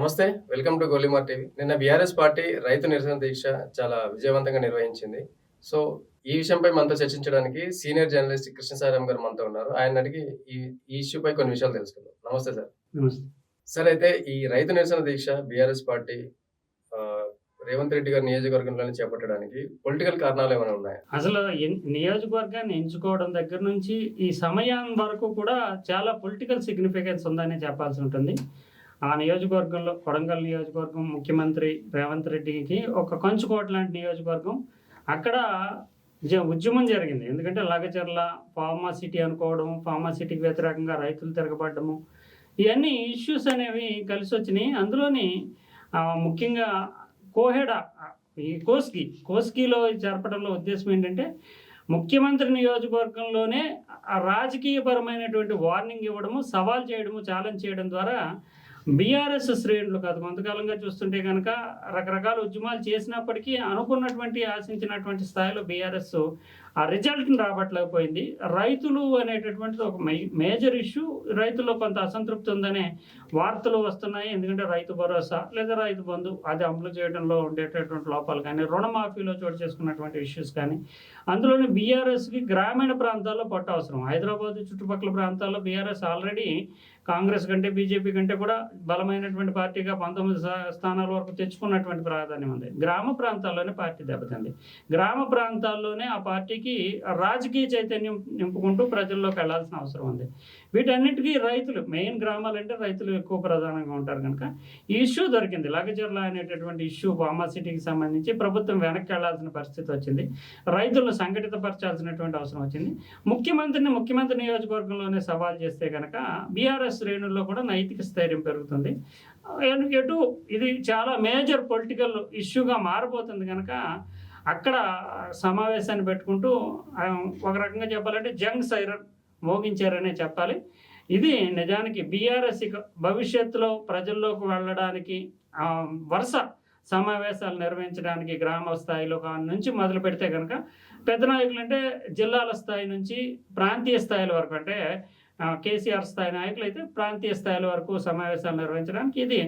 నమస్తే welcome to Golimar TV. నిన్న BRS party రైతు నిరసన దీక్ష చాలా విజయవంతంగా నిర్వహించింది. సో ఈ విషయంపై మనతో చర్చించడానికి సీనియర్ జర్నలిస్ట్ కృష్ణసారాం గారు మనతో ఉన్నారు. ఆయన అడిగి ఈ ఈ ఇష్యూపై కొన్ని విషయాలు తెలుసుకుందాం. నమస్తే సార్. నమస్తే. సార్ అయితే ఈ రైతు నిరసన దీక్ష బీఆర్ఎస్ పార్టీ రేవంత్ రెడ్డి గారి నియోజకవర్గంలోనే చేపట్టడానికి పొలిటికల్ కారణాలు ఏమైనా ఉన్నాయా? అసలు నియోజకవర్గాన్ని ఎంచుకోవడం దగ్గర నుంచి ఈ సమయం వరకు కూడా చాలా పొలిటికల్ సిగ్నిఫికెన్స్ ఉందని చెప్పాల్సి ఉంటుంది. ఆ నియోజకవర్గంలో కొడంగల్ నియోజకవర్గం ముఖ్యమంత్రి రేవంత్ రెడ్డికి ఒక కంచుకోట లాంటి నియోజకవర్గం. అక్కడ ఉద్యమం జరిగింది. ఎందుకంటే లగచర్ల ఫార్మా సిటీ అనుకోవడం ఫార్మా సిటీకి వ్యతిరేకంగా రైతులు తిరగబడ్డము. ఇవన్నీ ఇష్యూస్ అనేవి కలిసి వచ్చినాయి. అందులోని ముఖ్యంగా కోహెడ ఈ కోస్కి కోస్కిలో జరపడంలో ఉద్దేశం ఏంటంటే ముఖ్యమంత్రి నియోజకవర్గంలోనే రాజకీయపరమైనటువంటి వార్నింగ్ ఇవ్వడము సవాల్ చేయడము ఛాలెంజ్ చేయడం ద్వారా బీఆర్ఎస్ శ్రేణులు కాదు. కొంతకాలంగా చూస్తుంటే కనుక రకరకాల ఉద్యమాలు చేసినప్పటికీ అనుకున్నటువంటి ఆశించినటువంటి స్థాయిలో బీఆర్ఎస్ ఆ రిజల్ట్ని రాబట్టలేకపోయింది. రైతులు అనేటటువంటిది ఒక మేజర్ ఇష్యూ రైతుల్లో కొంత అసంతృప్తి ఉందనే వార్తలు వస్తున్నాయి. ఎందుకంటే రైతు భరోసా లేదా రైతు బంధు అది అమలు చేయడంలో ఉండేటటువంటి లోపాలు కానీ రుణమాఫీలో చోటు చేసుకున్నటువంటి ఇష్యూస్ కానీ అందులోని బీఆర్ఎస్కి గ్రామీణ ప్రాంతాల్లో పట్టు అవసరం. హైదరాబాద్ చుట్టుపక్కల ప్రాంతాల్లో బీఆర్ఎస్ ఆల్రెడీ కాంగ్రెస్ కంటే బీజేపీ కంటే కూడా బలమైనటువంటి పార్టీగా పంతొమ్మిది స్థానాల వరకు తెచ్చుకున్నటువంటి ప్రాధాన్యం ఉంది. గ్రామ ప్రాంతాల్లోనే పార్టీ దెబ్బతింది. గ్రామ ప్రాంతాల్లోనే ఆ పార్టీకి రాజకీయ చైతన్యం నింపుకుంటూ ప్రజల్లోకి వెళ్ళాల్సిన అవసరం ఉంది. వీటన్నిటికీ రైతులు మెయిన్ గ్రామాలంటే రైతులు ఎక్కువ ప్రధానంగా ఉంటారు కనుక ఈ ఇష్యూ దొరికింది. లగజర్ల అనేటటువంటి ఇష్యూ బామా సిటీకి సంబంధించి ప్రభుత్వం వెనక్కి వెళ్ళాల్సిన పరిస్థితి వచ్చింది. రైతులను సంఘటితపరచాల్సినటువంటి అవసరం వచ్చింది. ముఖ్యమంత్రిని ముఖ్యమంత్రి నియోజకవర్గంలోనే సవాల్ చేస్తే కనుక బీఆర్ఎస్ శ్రేణుల్లో కూడా నైతిక స్థైర్యం పెరుగుతుంది. ఎటు- ఎటు ఇది చాలా మేజర్ పొలిటికల్ ఇష్యూగా మారబోతుంది కనుక అక్కడ సమావేశాన్ని పెట్టుకుంటూ ఒక రకంగా చెప్పాలంటే జంగ్ సైరన్ మోగించారనే చెప్పాలి. ఇది నిజానికి బీఆర్ఎస్ భవిష్యత్తులో ప్రజల్లోకి వెళ్ళడానికి వరుస సమావేశాలు నిర్వహించడానికి గ్రామ స్థాయిలో నుంచి మొదలు పెడితే కనుక పెద్ద నాయకులు అంటే జిల్లాల స్థాయి నుంచి ప్రాంతీయ స్థాయిల వరకు అంటే కేసీఆర్ స్థాయి నాయకులు అయితే ప్రాంతీయ స్థాయిల వరకు సమావేశాలు నిర్వహించడానికి ఇది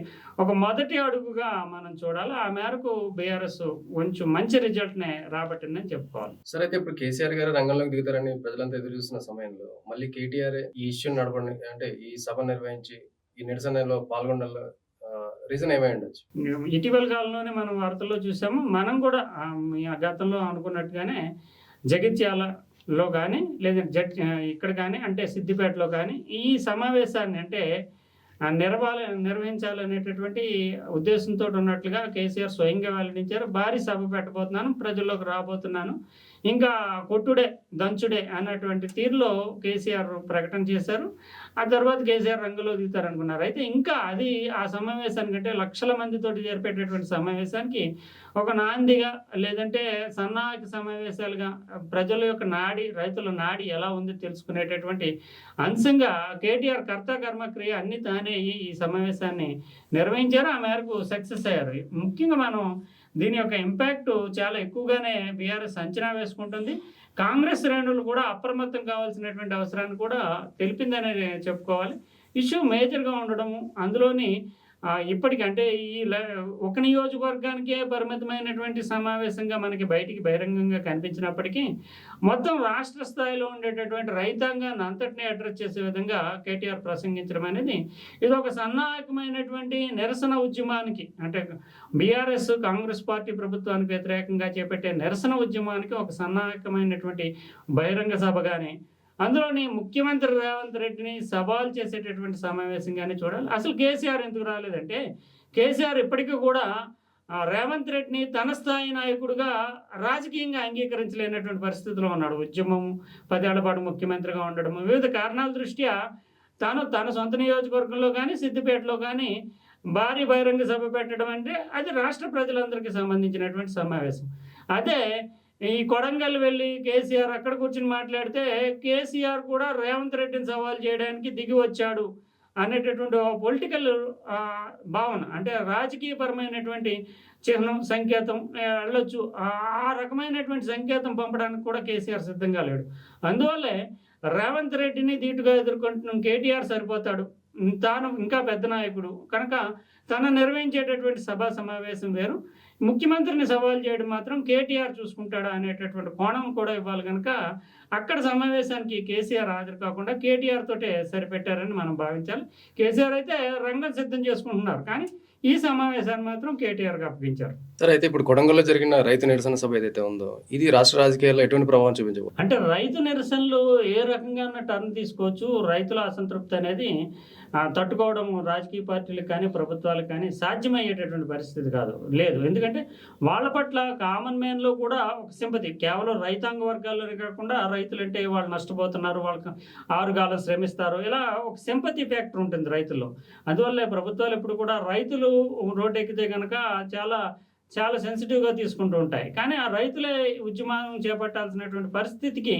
ఒక మొదటి అడుగుగా మనం చూడాలి. ఆ మేరకు బీఆర్ఎస్ కొంచెం మంచి రిజల్ట్ని రాబట్టిందని చెప్పుకోవాలి. సార్ అయితే ఇప్పుడు కేసీఆర్ గారు రంగంలోకి దిగుతారని ప్రజలంతా ఎదురు చూస్తున్న సమయంలో మళ్ళీ కేటీఆర్ ఈ ఇష్యూ నడపడం అంటే ఈ సభ నిర్వహించి ఈ నిరసనలో పాల్గొనడంలో రీజన్ ఏమై ఉండొచ్చు? ఇటీవల కాలంలోనే మనం వార్తల్లో చూసాము మనం కూడా గతంలో అనుకున్నట్టుగానే లో కానీ లేదా జడ్ ఇక్కడ కానీ అంటే సిద్దిపేటలో కానీ ఈ సమావేశాన్ని అంటే ఆ, నిర్వాల నిర్వహించాలనేటటువంటి ఉద్దేశంతో ఉన్నట్లుగా కేసీఆర్ స్వయంగా వెల్లడించారు. భారీ సభ పెట్టబోతున్నాను ప్రజల్లోకి రాబోతున్నాను. ఇంకా కొట్టుడే దంచుడే అన్నటువంటి తీరులో కేసీఆర్ ప్రకటన చేశారు. ఆ తర్వాత కేసీఆర్ రంగులో దిగుతారు అనుకున్నారు అయితే ఇంకా అది ఆ సమావేశానికంటే లక్షల మందితోటి జరిపేటటువంటి సమావేశానికి ఒక నాందిగా లేదంటే సన్నాహక సమావేశాలుగా ప్రజల యొక్క నాడి రైతుల నాడి ఎలా ఉంది తెలుసుకునేటటువంటి అంశంగా కేటీఆర్ కర్త కర్మక్రియ అన్ని తానే ఈ సమావేశాన్ని నిర్వహించారు. ఆ మేరకు సక్సెస్ అయ్యారు. ముఖ్యంగా మనం దీని యొక్క ఇంపాక్ట్ చాలా ఎక్కువగానే బీఆర్ఎస్ అంచనా వేసుకుంటుంది. కాంగ్రెస్ శ్రేణులు కూడా అప్రమత్తం కావాల్సినటువంటి అవసరాన్ని కూడా తెలిపిందనే చెప్పుకోవాలి. ఇష్యూ మేజర్గా ఉండడము అందులోని ఇప్పటికంటే ఈ ఒక నియోజకవర్గానికే పరిమితమైనటువంటి సమావేశంగా మనకి బయటికి బహిరంగంగా కనిపించినప్పటికీ మొత్తం రాష్ట్ర స్థాయిలో ఉండేటటువంటి రైతాంగాన్ని అంతటినీ అడ్రస్ చేసే విధంగా కేటీఆర్ ప్రసంగించడం అనేది ఇది ఒక సన్నాహకమైనటువంటి నిరసన ఉద్యమానికి అంటే బీఆర్ఎస్ కాంగ్రెస్ పార్టీ ప్రభుత్వానికి వ్యతిరేకంగా చేపట్టే నిరసన ఉద్యమానికి ఒక సన్నాహకమైనటువంటి బహిరంగ సభ కానీ అందులోని ముఖ్యమంత్రి రేవంత్ రెడ్డిని సవాల్ చేసేటటువంటి సమావేశంగానే చూడాలి. అసలు కేసీఆర్ ఎందుకు రాలేదంటే కేసీఆర్ ఇప్పటికీ కూడా ఆ, రేవంత్ రెడ్డిని తన స్థాయి నాయకుడిగా రాజకీయంగా అంగీకరించలేనటువంటి పరిస్థితిలో ఉన్నాడు. ఉద్యమం పదేళ్ళ పాటు ముఖ్యమంత్రిగా ఉండడం వివిధ కారణాల దృష్ట్యా తాను తన సొంత నియోజకవర్గంలో కానీ సిద్దిపేటలో కానీ భారీ బహిరంగ సభ పెట్టడం అంటే అది రాష్ట్ర ప్రజలందరికీ సంబంధించినటువంటి సమావేశం. అదే ఈ కొడంగల్ వెళ్ళి కేసీఆర్ అక్కడ కూర్చుని మాట్లాడితే కేసీఆర్ కూడా రేవంత్ రెడ్డిని సవాల్ చేయడానికి దిగి వచ్చాడు అనేటటువంటి పొలిటికల్ భావన అంటే రాజకీయపరమైనటువంటి చిహ్నం సంకేతం వెళ్ళొచ్చు. ఆ ఆ రకమైనటువంటి సంకేతం పంపడానికి కూడా కేసీఆర్ సిద్ధంగా లేడు. అందువల్లే రేవంత్ రెడ్డిని ధీటుగా ఎదుర్కొంటున్నాం కేటీఆర్ సరిపోతాడు. తాను ఇంకా పెద్ద నాయకుడు. కనుక తను నిర్వహించేటటువంటి సభా సమావేశం వేరు. ముఖ్యమంత్రిని సవాల్ చేయడం మాత్రం కేటీఆర్ చూసుకుంటాడా అనేటటువంటి కోణం కూడా ఇవ్వాలి కనుక అక్కడ సమావేశానికి కేసీఆర్ హాజరు కాకుండా కేటీఆర్ తోటే సరిపెట్టారని మనం భావించాలి. కేసీఆర్ అయితే రంగం సిద్ధం చేసుకుంటున్నారు. కానీ ఈ సమావేశాన్ని మాత్రం కేటీఆర్కి అప్పగించారు. సరే అయితే ఇప్పుడు కొడంగల్లో జరిగిన రైతు నిరసన సభ ఏదైతే ఉందో ఇది రాష్ట్ర రాజకీయాల్లో ఎటువంటి ప్రభావం చూపించబో అంటే రైతు నిరసనలు ఏ రకంగా టర్న్ తీసుకోవచ్చు రైతుల అసంతృప్తి అనేది తట్టుకోవడం రాజకీయ పార్టీలకు కానీ ప్రభుత్వాలకు కానీ సాధ్యమయ్యేటటువంటి పరిస్థితి కాదు లేదు. ఎందుకంటే వాళ్ళ పట్ల కామన్ మ్యాన్లో కూడా ఒక సింపతి. కేవలం రైతాంగ వర్గాల్లోనే కాకుండా రైతులంటే వాళ్ళు నష్టపోతున్నారు వాళ్ళకి ఆరుగాలం శ్రమిస్తారు. ఇలా ఒక సింపతి ఫ్యాక్టర్ ఉంటుంది రైతుల్లో. అందువల్లే ప్రభుత్వాలు ఎప్పుడు కూడా రైతులు రోడ్డు ఎక్కితే కనుక చాలా చాలా సెన్సిటివ్గా తీసుకుంటూ ఉంటాయి. కానీ ఆ రైతులే ఉద్యమం చేపట్టాల్సినటువంటి పరిస్థితికి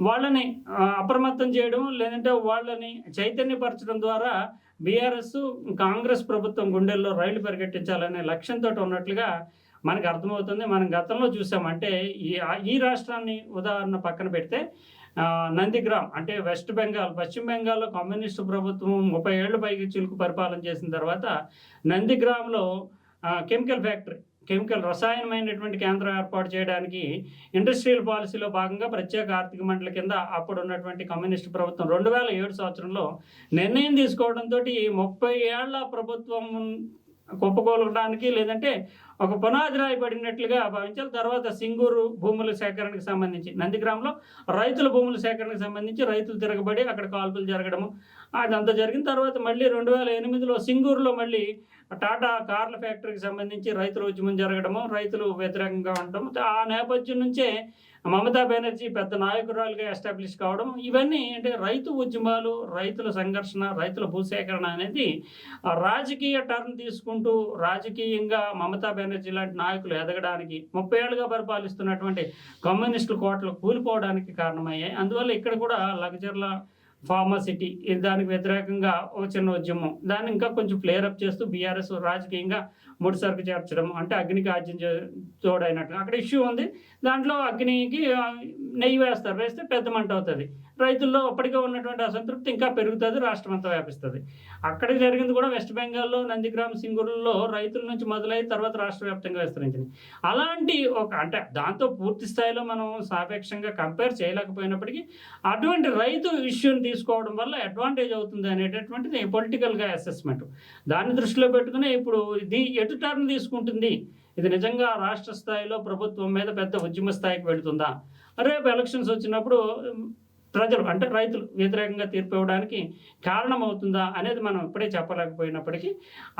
వాళ్ళని అప్రమత్తం చేయడం లేదంటే వాళ్ళని చైతన్యపరచడం ద్వారా బీఆర్ఎస్ కాంగ్రెస్ ప్రభుత్వం గుండెల్లో రైలు పరిగెట్టించాలనే లక్ష్యంతో ఉన్నట్లుగా మనకు అర్థమవుతుంది. మనం గతంలో చూసామంటే ఈ ఈ రాష్ట్రాన్ని ఉదాహరణ పక్కన పెడితే నందిగ్రామ్ అంటే వెస్ట్ బెంగాల్ పశ్చిమ బెంగాల్లో కమ్యూనిస్టు ప్రభుత్వం ముప్పై ఏళ్ళు పైకి చిలుకు పరిపాలన చేసిన తర్వాత నందిగ్రామ్లో కెమికల్ ఫ్యాక్టరీ కెమికల్ రసాయనమైనటువంటి కేంద్రం ఏర్పాటు చేయడానికి ఇండస్ట్రియల్ పాలసీలో భాగంగా ప్రత్యేక ఆర్థిక మండలి కింద అప్పుడు ఉన్నటువంటి కమ్యూనిస్టు ప్రభుత్వం రెండు వేల ఏడు సంవత్సరంలో నిర్ణయం తీసుకోవడంతో ముప్పై ఏళ్ళ ప్రభుత్వం కుప్పకూలడానికి లేదంటే ఒక పునాది రాయబడినట్లుగా భావించాలి తర్వాత సింగూరు భూముల సేకరణకు సంబంధించి నందిగ్రామంలో రైతుల భూముల సేకరణకు సంబంధించి రైతులు తిరగబడి అక్కడ కాల్పులు జరగడము అదంతా జరిగిన తర్వాత మళ్ళీ రెండు వేల ఎనిమిదిలో సింగూరులో మళ్ళీ టాటా కార్ల ఫ్యాక్టరీకి సంబంధించి రైతుల ఉద్యమం జరగడము రైతులు వ్యతిరేకంగా ఉండడం ఆ నేపథ్యం నుంచే మమతా బెనర్జీ పెద్ద నాయకురాలుగా ఎస్టాబ్లిష్ కావడం ఇవన్నీ అంటే రైతు ఉద్యమాలు రైతుల సంఘర్షణ రైతుల భూసేకరణ అనేది ఆ రాజకీయ టర్న్ తీసుకుంటూ రాజకీయంగా మమతా బెనర్జీ లాంటి నాయకులు ఎదగడానికి ముప్పై ఏళ్ళుగా పరిపాలిస్తున్నటువంటి కమ్యూనిస్టుల కోటలు కూలిపోవడానికి కారణమయ్యాయి. అందువల్ల ఇక్కడ కూడా లగ్జర్ల ఫార్మసిటీ దానికి వ్యతిరేకంగా ఒక చిన్న ఉద్యమం. దాన్ని ఇంకా కొంచెం ఫ్లేరప్ చేస్తూ బీఆర్ఎస్ రాజకీయంగా ముడి సరుకు చేర్చడం అంటే అగ్నికి ఆజ్యం తోడైనట్టు అక్కడ ఇష్యూ ఉంది. దాంట్లో అగ్నికి నెయ్యి వేస్తారు. వేస్తే పెద్ద మంట అవుతుంది. రైతుల్లో అప్పటికే ఉన్నటువంటి అసంతృప్తి ఇంకా పెరుగుతుంది రాష్ట్రం అంతా వ్యాపిస్తుంది. అక్కడ జరిగింది కూడా వెస్ట్ బెంగాల్లో నందిగ్రామ్ సింగూరులో రైతుల నుంచి మొదలై తర్వాత రాష్ట్ర వ్యాప్తంగా విస్తరించింది. అలాంటి ఒక అంటే దాంతో పూర్తి స్థాయిలో మనం సాపేక్షంగా కంపేర్ చేయలేకపోయినప్పటికీ అటువంటి రైతు ఇష్యూని తీసుకోవడం వల్ల అడ్వాంటేజ్ అవుతుంది అనేటటువంటిది పొలిటికల్గా అసెస్మెంట్ దాన్ని దృష్టిలో పెట్టుకుని ఇప్పుడు ఇది ఎటు టర్న్ తీసుకుంటుంది? ఇది నిజంగా రాష్ట్ర స్థాయిలో ప్రభుత్వం మీద పెద్ద ఉద్యమ స్థాయికి వెళుతుందా? రేపు ఎలక్షన్స్ వచ్చినప్పుడు ప్రజలు అంటే రైతులు వ్యతిరేకంగా తీర్పు ఇవ్వడానికి కారణమవుతుందా అనేది మనం ఇప్పుడే చెప్పలేకపోయినప్పటికీ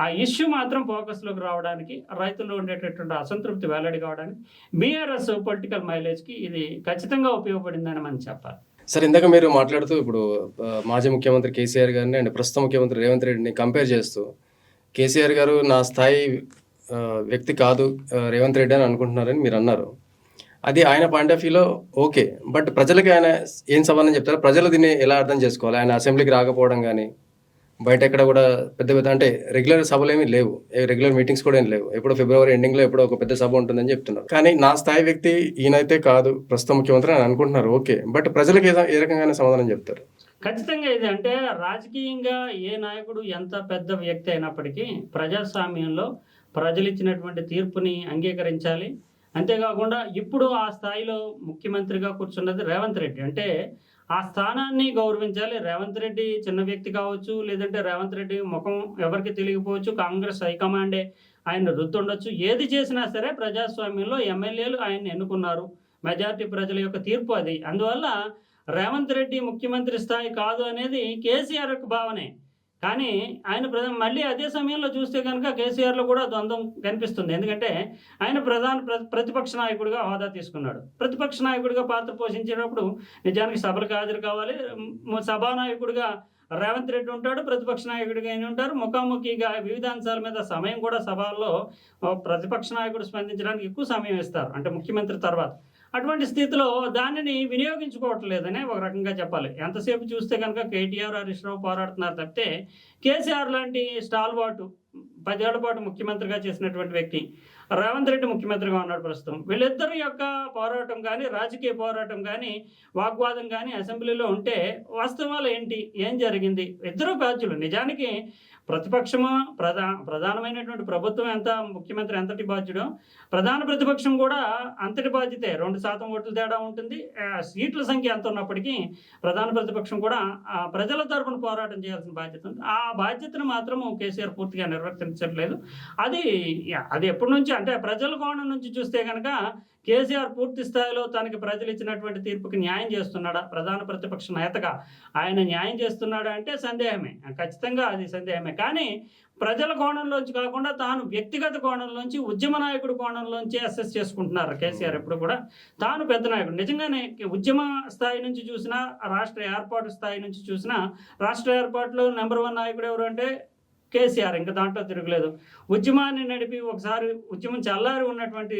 ఆ ఇష్యూ మాత్రం ఫోకస్లోకి రావడానికి రైతుల్లో ఉండేటటువంటి అసంతృప్తి వెల్లడి కావడానికి బీఆర్ఎస్ పొలిటికల్ మైలేజ్కి ఇది ఖచ్చితంగా ఉపయోగపడిందని మనం చెప్పాలి. సార్ ఇందాక మీరు మాట్లాడుతూ ఇప్పుడు మాజీ ముఖ్యమంత్రి కేసీఆర్ గారిని అండ్ ప్రస్తుత ముఖ్యమంత్రి రేవంత్ రెడ్డిని కంపేర్ చేస్తూ కేసీఆర్ గారు నా స్థాయి వ్యక్తి కాదు రేవంత్ రెడ్డి అని అనుకుంటున్నారని మీరు అన్నారు. అది ఆయన పాయింట్ ఆఫ్ వ్యూలో ఓకే. బట్ ప్రజలకి ఆయన ఏం సమాధానం చెప్తారు ప్రజలు దీన్ని ఎలా అర్థం చేసుకోవాలి? ఆయన అసెంబ్లీకి రాకపోవడం కానీ బయట ఎక్కడ కూడా పెద్ద పెద్ద అంటే రెగ్యులర్ సభలు ఏమీ లేవు. రెగ్యులర్ మీటింగ్స్ కూడా ఏం లేవు. ఎప్పుడో ఫిబ్రవరి ఎండింగ్లో ఎప్పుడో ఒక పెద్ద సభ ఉంటుందని చెప్తున్నారు. కానీ నా స్థాయి వ్యక్తి ఈయనైతే కాదు. ప్రస్తుత ముఖ్యమంత్రి అని అనుకుంటున్నారు. ఓకే. బట్ ప్రజలకు ఏ- ఏ రకంగానే సమాధానం చెప్తారు? ఖచ్చితంగా ఇది అంటే రాజకీయంగా ఏ నాయకుడు ఎంత పెద్ద వ్యక్తి అయినప్పటికీ ప్రజాస్వామ్యంలో ప్రజలు ఇచ్చినటువంటి తీర్పుని అంగీకరించాలి. అంతేకాకుండా ఇప్పుడు ఆ స్థాయిలో ముఖ్యమంత్రిగా కూర్చున్నది రేవంత్ రెడ్డి. అంటే ఆ స్థానాన్ని గౌరవించాలి. రేవంత్ రెడ్డి చిన్న వ్యక్తి కావచ్చు లేదంటే రేవంత్ రెడ్డి ముఖం ఎవరికి తెలియకపోవచ్చు కాంగ్రెస్ హైకమాండే ఆయన రుద్దుండొచ్చు. ఏది చేసినా సరే ప్రజాస్వామ్యంలో ఎమ్మెల్యేలు ఆయన ఎన్నుకున్నారు. మెజారిటీ ప్రజల యొక్క తీర్పు అది. అందువల్ల రేవంత్ రెడ్డి ముఖ్యమంత్రి స్థాయి కాదు అనేది కేసీఆర్ యొక్క భావనే. కానీ ఆయన ప్రధాన మళ్ళీ అదే సమయంలో చూస్తే కనుక కేసీఆర్లో కూడా ద్వంద్వం కనిపిస్తుంది. ఎందుకంటే ఆయన ప్రధాన ప్రతిపక్ష నాయకుడిగా హోదా తీసుకున్నాడు. ప్రతిపక్ష నాయకుడిగా పాత్ర పోషించేటప్పుడు నిజానికి సభలకు హాజరు కావాలి. సభా సభానాయకుడిగా రేవంత్ రెడ్డి ఉంటాడు ప్రతిపక్ష నాయకుడిగా ఆయన ఉంటారు. ముఖాముఖిగా వివిధ అంశాల మీద సమయం కూడా సభల్లో ప్రతిపక్ష నాయకుడు స్పందించడానికి ఎక్కువ సమయం ఇస్తారు. అంటే ముఖ్యమంత్రి తర్వాత. అటువంటి స్థితిలో దానిని వినియోగించుకోవట్లేదని ఒక రకంగా చెప్పాలి. ఎంతసేపు చూస్తే కనుక కేటీఆర్ హరీష్ రావు పోరాడుతున్నారు తప్పితే కేసీఆర్ లాంటి స్టాల్ వాటు పదేళ్ళ పాటు ముఖ్యమంత్రిగా చేసినటువంటి వ్యక్తి రేవంత్ రెడ్డి ముఖ్యమంత్రిగా ఉన్నాడు ప్రస్తుతం. వీళ్ళిద్దరి యొక్క పోరాటం కానీ రాజకీయ పోరాటం కానీ వాగ్వాదం కానీ అసెంబ్లీలో ఉంటే వాస్తవాలు ఏంటి? ఏం జరిగింది? ఇద్దరు బాధ్యులు. నిజానికి ప్రతిపక్షము? ప్రధా ప్రధానమైనటువంటి ప్రభుత్వం ఎంత? ముఖ్యమంత్రి ఎంతటి బాధ్యుడో? ప్రధాన ప్రతిపక్షం కూడా అంతటి బాధ్యతే. రెండు శాతం ఓట్ల తేడా ఉంటుంది. సీట్ల సంఖ్య ఎంత ఉన్నప్పటికీ ప్రధాన ప్రతిపక్షం కూడా ప్రజల తరపున పోరాటం చేయాల్సిన బాధ్యత ఉంది. ఆ బాధ్యతను మాత్రము కేసీఆర్ పూర్తిగా నిర్వర్తించట్లేదు. అది అది ఎప్పటి నుంచి అంటే ప్రజల కోణం నుంచి చూస్తే కనుక కేసీఆర్ పూర్తి స్థాయిలో తనకి ప్రజలు ఇచ్చినటువంటి తీర్పుకి న్యాయం చేస్తున్నాడా? ప్రధాన ప్రతిపక్ష నేతగా ఆయన న్యాయం చేస్తున్నాడా అంటే సందేహమే. ఖచ్చితంగా అది సందేహమే. కానీ ప్రజల కోణంలోంచి కాకుండా తాను వ్యక్తిగత కోణంలోంచి ఉద్యమ నాయకుడు కోణంలోంచి అసెస్ చేసుకుంటున్నారు కేసీఆర్ ఎప్పుడు కూడా. తాను పెద్ద నాయకుడు. నిజంగానే ఉద్యమ స్థాయి నుంచి చూసినా రాష్ట్ర ఏర్పాటు స్థాయి నుంచి చూసినా రాష్ట్ర ఏర్పాటులో నెంబర్ వన్ నాయకుడు ఎవరు అంటే కేసీఆర్ ఇంకా దాంట్లో తిరగలేదు. ఉద్యమాన్ని నడిపి ఒకసారి ఉద్యమం చల్లారి ఉన్నటువంటి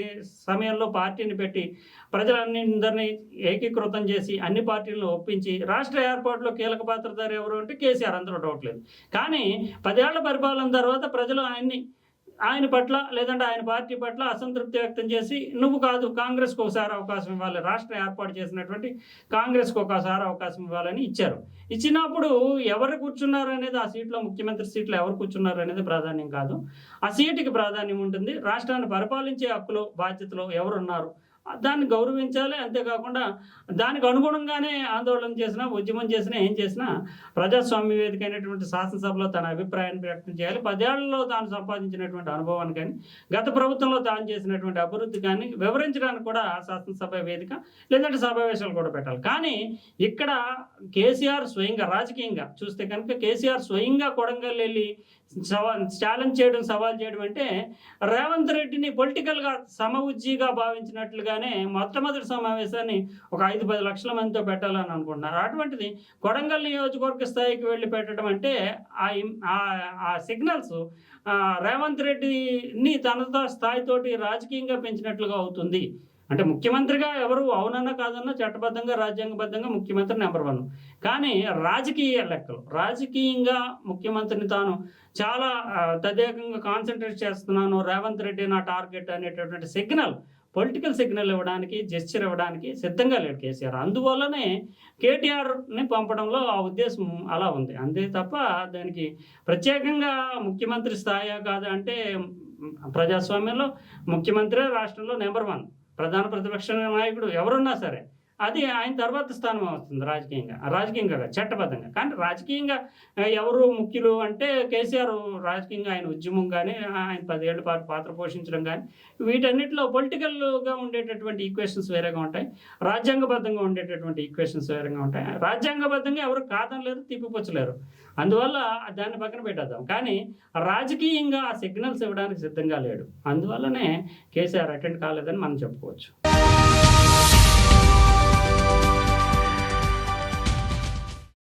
సమయంలో పార్టీని పెట్టి ప్రజలన్నిందరినీ ఏకీకృతం చేసి అన్ని పార్టీలను ఒప్పించి రాష్ట్ర ఏర్పాటులో కీలక పాత్రధారు ఎవరు అంటే కేసీఆర్. అందులో డౌట్ లేదు. కానీ పదేళ్ళ పరిపాలన తర్వాత ప్రజలు ఆయన్ని ఆయన పట్ల లేదంటే ఆయన పార్టీ పట్ల అసంతృప్తి వ్యక్తం చేసి నువ్వు కాదు కాంగ్రెస్కి ఒకసారి అవకాశం ఇవ్వాలి. రాష్ట్ర ఏర్పాటు చేసినటువంటి కాంగ్రెస్కి ఒకసారి అవకాశం ఇవ్వాలని ఇచ్చారు. ఇచ్చినప్పుడు ఎవరు కూర్చున్నారు అనేది ఆ సీట్లో ముఖ్యమంత్రి సీట్లో ఎవరు కూర్చున్నారు అనేది ప్రాధాన్యం కాదు. ఆ సీటుకి ప్రాధాన్యం ఉంటుంది. రాష్ట్రాన్ని పరిపాలించే హక్కులు బాధ్యతలు ఎవరున్నారు? దాన్ని గౌరవించాలి. అంతేకాకుండా దానికి అనుగుణంగానే ఆందోళన చేసినా ఉద్యమం చేసినా ఏం చేసినా ప్రజాస్వామ్య వేదిక అయినటువంటి శాసనసభలో తన అభిప్రాయాన్ని వ్యక్తం చేయాలి. పదేళ్ళలో తాను సంపాదించినటువంటి అనుభవాన్ని కానీ గత ప్రభుత్వంలో తాను చేసినటువంటి అభివృద్ధి కానీ వివరించడానికి కూడా శాసనసభ వేదిక లేదంటే సమావేశాలు కూడా పెట్టాలి. కానీ ఇక్కడ కేసీఆర్ స్వయంగా రాజకీయంగా చూస్తే కనుక కేసీఆర్ స్వయంగా కొడంగల్ వెళ్ళి సవాల్ ఛాలెంజ్ చేయడం సవాల్ చేయడం అంటే రేవంత్ రెడ్డిని పొలిటికల్గా సమఉజ్జీగా రాగానే మొట్టమొదటి సమావేశాన్ని ఒక ఐదు పది లక్షల మందితో పెట్టాలని అనుకుంటున్నారు. అటువంటిది కొడంగల్ నియోజకవర్గ స్థాయికి వెళ్ళి పెట్టడం అంటే ఆ ఆ- సిగ్నల్స్ రేవంత్ రెడ్డిని తనతో స్థాయితోటి రాజకీయంగా పెంచినట్లుగా అవుతుంది. అంటే ముఖ్యమంత్రిగా ఎవరు అవునన్నా కాదన్నా చట్టబద్ధంగా రాజ్యాంగబద్ధంగా ముఖ్యమంత్రి నెంబర్ వన్. కానీ రాజకీయ లెక్కలు రాజకీయంగా ముఖ్యమంత్రిని తాను చాలా తదేకంగా కాన్సన్ట్రేట్ చేస్తున్నాను రేవంత్ రెడ్డి నా టార్గెట్ అనేటటువంటి సిగ్నల్ పొలిటికల్ సిగ్నల్ ఇవ్వడానికి జెస్చర్ ఇవ్వడానికి సిద్ధంగా లేడు కేసీఆర్. అందువల్లనే కేటీఆర్ని పంపడంలో ఆ ఉద్దేశం అలా ఉంది. అంతే తప్ప దానికి ప్రత్యేకంగా ముఖ్యమంత్రి స్థాయి కాదు అంటే ప్రజాస్వామ్యంలో ముఖ్యమంత్రి రాష్ట్రంలో నెంబర్ వన్. ప్రధాన ప్రతిపక్ష నాయకుడు ఎవరున్నా సరే అది ఆయన తర్వాత స్థానం వస్తుంది రాజకీయంగా రాజకీయంగా చట్టబద్ధంగా. కానీ రాజకీయంగా ఎవరు ముఖ్యులు అంటే కేసీఆర్ రాజకీయంగా ఆయన ఉద్యమం కానీ ఆయన పదేళ్ళ పాటు పాత్ర పోషించడం కానీ వీటన్నిటిలో పొలిటికల్గా ఉండేటటువంటి ఈక్వేషన్స్ వేరేగా ఉంటాయి రాజ్యాంగబద్ధంగా ఉండేటటువంటి ఈక్వేషన్స్ వేరేగా ఉంటాయి. రాజ్యాంగబద్ధంగా ఎవరు కాదనలేరు తిప్పిపుచ్చలేరు. అందువల్ల దాన్ని పక్కన పెట్టేద్దాం. కానీ రాజకీయంగా ఆ సిగ్నల్స్ ఇవ్వడానికి సిద్ధంగా లేడు. అందువల్లనే కేసీఆర్ అటెండ్ కాలేదని మనం చెప్పుకోవచ్చు.